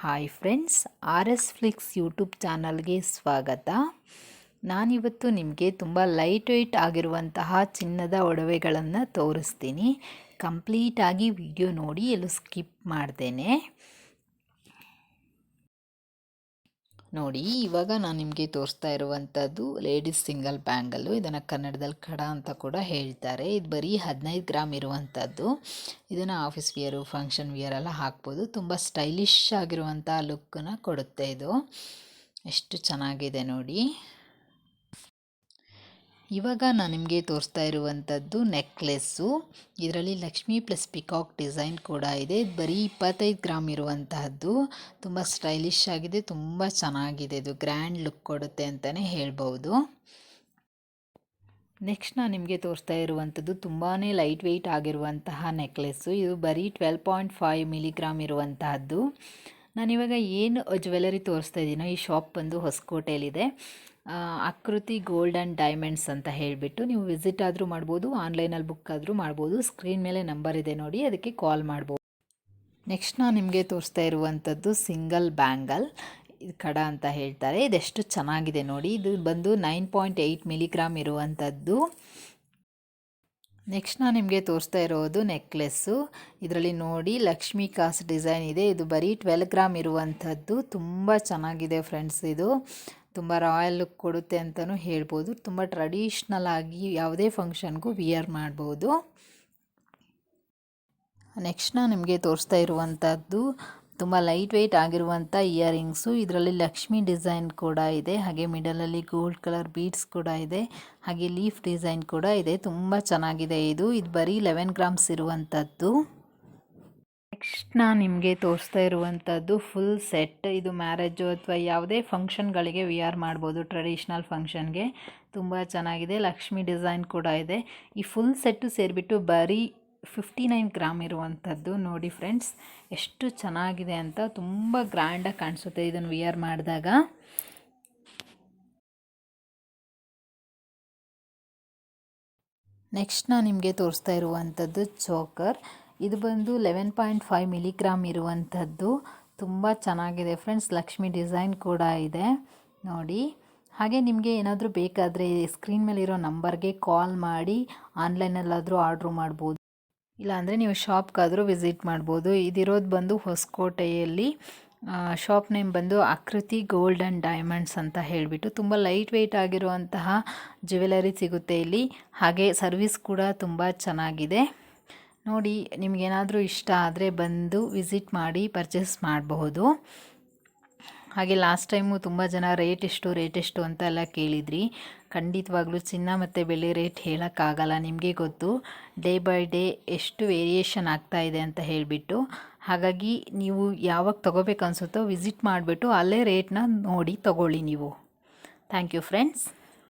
Hi friends, R S Flix YouTube ಚಾನಲ್ಗೆ ಸ್ವಾಗತ. ನಾನಿವತ್ತು ನಿಮಗೆ ತುಂಬ ಲೈಟ್ ವೆಯ್ಟ್ ಆಗಿರುವಂತಹ ಚಿನ್ನದ ಒಡವೆಗಳನ್ನು ತೋರಿಸ್ತೀನಿ. ಕಂಪ್ಲೀಟಾಗಿ ವಿಡಿಯೋ ನೋಡಿ, ಎಲ್ಲೂ ಸ್ಕಿಪ್ ಮಾಡ್ದೇನೆ. ನೋಡಿ, ಇವಾಗ ನಾನು ನಿಮಗೆ ತೋರಿಸ್ತಾ ಇರುವಂಥದ್ದು ಲೇಡೀಸ್ ಸಿಂಗಲ್ ಬ್ಯಾಂಗಲ್ಲು ಇದನ್ನು ಕನ್ನಡದಲ್ಲಿ ಕಡ ಅಂತ ಕೂಡ ಹೇಳ್ತಾರೆ. ಇದು ಬರೀ ಹದಿನೈದು ಗ್ರಾಮ್ ಇರುವಂಥದ್ದು ಇದನ್ನು ಆಫೀಸ್ ವಿಯರು ಫಂಕ್ಷನ್ ವಿಯರ್ ಎಲ್ಲ ಹಾಕ್ಬೋದು. ತುಂಬ ಸ್ಟೈಲಿಶ್ ಆಗಿರುವಂಥ ಲುಕ್ಕನ್ನು ಕೊಡುತ್ತೆ ಇದು. ಎಷ್ಟು ಚೆನ್ನಾಗಿದೆ ನೋಡಿ. ಇವಾಗ ನಾನು ನಿಮಗೆ ತೋರಿಸ್ತಾ ಇರುವಂಥದ್ದು ನೆಕ್ಲೆಸ್ಸು. ಇದರಲ್ಲಿ ಲಕ್ಷ್ಮಿ ಪ್ಲಸ್ ಪಿಕಾಕ್ ಡಿಸೈನ್ ಕೂಡ ಇದೆ. ಬರೀ ಇಪ್ಪತ್ತೈದು ಗ್ರಾಮ್ ಇರುವಂತಹದ್ದು. ತುಂಬ ಸ್ಟೈಲಿಶ್ ಆಗಿದೆ, ತುಂಬ ಚೆನ್ನಾಗಿದೆ. ಇದು ಗ್ರ್ಯಾಂಡ್ ಲುಕ್ ಕೊಡುತ್ತೆ ಅಂತಲೇ ಹೇಳ್ಬೋದು. ನೆಕ್ಸ್ಟ್ ನಾನು ನಿಮಗೆ ತೋರಿಸ್ತಾ ಇರುವಂಥದ್ದು ತುಂಬಾ ಲೈಟ್ ವೆಯ್ಟ್ ಆಗಿರುವಂತಹ ನೆಕ್ಲೆಸ್ಸು. ಇದು ಬರೀ ಟ್ವೆಲ್ ಪಾಯಿಂಟ್ ಫೈವ್ ಮಿಲಿಗ್ರಾಮ್ ಇರುವಂತಹದ್ದು. ನಾನಿವಾಗ ಏನು ಜ್ಯುವೆಲರಿ ತೋರಿಸ್ತಾ ಇದ್ದೀನೋ ಈ ಶಾಪ್ ಬಂದು ಹೊಸಕೋಟೆಯಲ್ಲಿದೆ. ಆಕೃತಿ ಗೋಲ್ಡ್ ಆ್ಯಂಡ್ ಡೈಮಂಡ್ಸ್ ಅಂತ ಹೇಳಿಬಿಟ್ಟು ನೀವು ವಿಸಿಟ್ ಆದರೂ ಮಾಡ್ಬೋದು, ಆನ್ಲೈನಲ್ಲಿ ಬುಕ್ ಆದರೂ ಮಾಡ್ಬೋದು, ಸ್ಕ್ರೀನ್ ಮೇಲೆ ನಂಬರ್ ಇದೆ ನೋಡಿ, ಅದಕ್ಕೆ ಕಾಲ್ ಮಾಡ್ಬೋದು. ನೆಕ್ಸ್ಟ್ ನಾನು ನಿಮಗೆ ತೋರಿಸ್ತಾ ಇರುವಂಥದ್ದು ಸಿಂಗಲ್ ಬ್ಯಾಂಗಲ್. ಇದು ಕಡ ಅಂತ ಹೇಳ್ತಾರೆ. ಇದೆಷ್ಟು ಚೆನ್ನಾಗಿದೆ ನೋಡಿ. ಇದು ಬಂದು ನೈನ್ ಪಾಯಿಂಟ್ ಏಯ್ಟ್ ಮಿಲಿಗ್ರಾಮ್ ಇರುವಂಥದ್ದು. ನೆಕ್ಸ್ಟ್ ನಾನು ನಿಮಗೆ ತೋರಿಸ್ತಾ ಇರೋದು ನೆಕ್ಲೆಸ್ಸು. ಇದರಲ್ಲಿ ನೋಡಿ ಲಕ್ಷ್ಮೀ ಕಾಸ್ ಡಿಸೈನ್ ಇದೆ. ಇದು ಬರೀ ಟ್ವೆಲ್ ಗ್ರಾಮ್ ಇರುವಂಥದ್ದು. ತುಂಬ ಚೆನ್ನಾಗಿದೆ ಫ್ರೆಂಡ್ಸ್ ಇದು. ತುಂಬ ರಾಯಲ್ ಲುಕ್ ಕೊಡುತ್ತೆ ಅಂತಲೂ ಹೇಳ್ಬೋದು. ತುಂಬ ಟ್ರೆಡಿಷ್ನಲ್ ಆಗಿ ಯಾವುದೇ ಫಂಕ್ಷನ್ಗೂ ವಿಯರ್ ಮಾಡ್ಬೋದು. ನೆಕ್ಸ್ಟ್ ನಾನು ನಿಮಗೆ ತೋರಿಸ್ತಾ ಇರುವಂಥದ್ದು ತುಂಬ ಲೈಟ್ ವೆಯ್ಟ್ ಆಗಿರುವಂಥ ಇಯರಿಂಗ್ಸು ಇದರಲ್ಲಿ ಲಕ್ಷ್ಮಿ ಡಿಸೈನ್ ಕೂಡ ಇದೆ. ಹಾಗೆ ಮಿಡಲಲ್ಲಿ ಗೋಲ್ಡ್ ಕಲರ್ ಬೀಡ್ಸ್ ಕೂಡ ಇದೆ. ಹಾಗೆ ಲೀಫ್ ಡಿಸೈನ್ ಕೂಡ ಇದೆ. ತುಂಬ ಚೆನ್ನಾಗಿದೆ ಇದು. ಇದು ಬರೀ ಲೆವೆನ್ ಗ್ರಾಮ್ಸ್ ಇರುವಂಥದ್ದು ನೆಕ್ಸ್ಟ್ ನಾನು ನಿಮಗೆ ತೋರಿಸ್ತಾ ಇರುವಂಥದ್ದು ಫುಲ್ ಸೆಟ್ ಇದು ಮ್ಯಾರೇಜು ಅಥವಾ ಯಾವುದೇ ಫಂಕ್ಷನ್ಗಳಿಗೆ ವಿಯರ್ ಮಾಡ್ಬೋದು ಟ್ರೆಡಿಷ್ನಲ್ ಫಂಕ್ಷನ್ಗೆ ತುಂಬ ಚೆನ್ನಾಗಿದೆ. ಲಕ್ಷ್ಮಿ ಡಿಸೈನ್ ಕೂಡ ಇದೆ. ಈ ಫುಲ್ ಸೆಟ್ಟು ಸೇರಿಬಿಟ್ಟು ಬರೀ ಫಿಫ್ಟಿ ನೈನ್ ಗ್ರಾಮ್ ಇರುವಂಥದ್ದು ನೋಡಿ ಫ್ರೆಂಡ್ಸ್, ಎಷ್ಟು ಚೆನ್ನಾಗಿದೆ ಅಂತ ತುಂಬ ಗ್ರ್ಯಾಂಡಾಗಿ ಕಾಣಿಸುತ್ತೆ ಇದನ್ನು ವಿಯರ್ ಮಾಡಿದಾಗ. ನೆಕ್ಸ್ಟ್ ನಾನು ನಿಮಗೆ ತೋರಿಸ್ತಾ ಇರುವಂಥದ್ದು ಚೋಕರ್ ಇದು ಬಂದು ಲೆವೆನ್ ಪಾಯಿಂಟ್ ಫೈವ್ ಮಿಲಿಗ್ರಾಮ್ ಇರುವಂಥದ್ದು. ತುಂಬ ಚೆನ್ನಾಗಿದೆ ಫ್ರೆಂಡ್ಸ್, ಲಕ್ಷ್ಮಿ ಡಿಸೈನ್ ಕೂಡ ಇದೆ. ನೋಡಿ, ಹಾಗೆ ನಿಮಗೆ ಏನಾದರೂ ಬೇಕಾದರೆ ಸ್ಕ್ರೀನ್ ಮೇಲಿರೋ ನಂಬರ್ಗೆ ಕಾಲ್ ಮಾಡಿ ಆನ್ಲೈನಲ್ಲಾದರೂ ಆರ್ಡ್ರು ಮಾಡ್ಬೋದು. ಇಲ್ಲಾಂದರೆ ನೀವು ಶಾಪ್ಗಾದರೂ ವಿಸಿಟ್ ಮಾಡ್ಬೋದು. ಇದಿರೋದು ಬಂದು ಹೊಸಕೋಟೆಯಲ್ಲಿ ಶಾಪ್ ನೇಮ್ ಬಂದು ಆಕೃತಿ ಗೋಲ್ಡ್ ಆ್ಯಂಡ್ ಡೈಮಂಡ್ಸ್ ಅಂತ ಹೇಳಿಬಿಟ್ಟು ತುಂಬ ಲೈಟ್ ವೆಯ್ಟ್ ಆಗಿರುವಂತಹ ಜ್ಯುವೆಲರಿ ಸಿಗುತ್ತೆ ಇಲ್ಲಿ. ಹಾಗೆ ಸರ್ವಿಸ್ ಕೂಡ ತುಂಬ ಚೆನ್ನಾಗಿದೆ. ನೋಡಿ, ನಿಮಗೇನಾದರೂ ಇಷ್ಟ ಆದರೆ ಬಂದು ವಿಸಿಟ್ ಮಾಡಿ ಪರ್ಚೇಸ್ ಮಾಡಬಹುದು ಹಾಗೆ ಲಾಸ್ಟ್ ಟೈಮು ತುಂಬ ಜನ ರೇಟ್ ಎಷ್ಟು ರೇಟ್ ಎಷ್ಟು ಅಂತ ಎಲ್ಲ ಕೇಳಿದ್ರಿ. ಖಂಡಿತವಾಗ್ಲೂ ಚಿನ್ನ ಮತ್ತು ಬೆಲೆ ರೇಟ್ ಹೇಳೋಕ್ಕಾಗಲ್ಲ ನಿಮಗೆ ಗೊತ್ತು. ಡೇ ಬೈ ಡೇ ಎಷ್ಟು ವೇರಿಯೇಷನ್ ಆಗ್ತಾ ಇದೆ ಅಂತ ಹೇಳಿಬಿಟ್ಟು. ಹಾಗಾಗಿ ನೀವು ಯಾವಾಗ ತೊಗೋಬೇಕು ಅನಿಸುತ್ತೋ ವಿಸಿಟ್ ಮಾಡಿಬಿಟ್ಟು ಅಲ್ಲೇ ರೇಟ್ನ ನೋಡಿ ತೊಗೊಳ್ಳಿ ನೀವು. Thank you friends